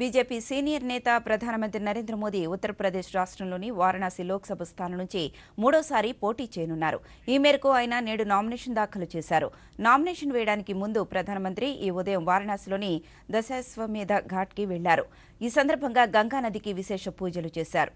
BJP senior నేత ప్రధానమంత్రి నరేంద్ర మోదీ ఉత్తరప్రదేశ్ రాష్ట్రంలోని వారణాసి లోక్సభ స్థానం నుంచి మూడోసారి పోటీ చేయనున్నారు. ఈ మేరకు ఆయన నేడు నామినేషన్ దాఖలు చేశారు. నామినేషన్ వేయడానికి ముందు ప్రధానమంత్రి ఈ ఉదయం వారణాసిలోని దశాశ్వమేధ ఘాట్కి వెళ్ళారు. ఈ సందర్భంగా గంగానదికి విశేష పూజలు చేశారు.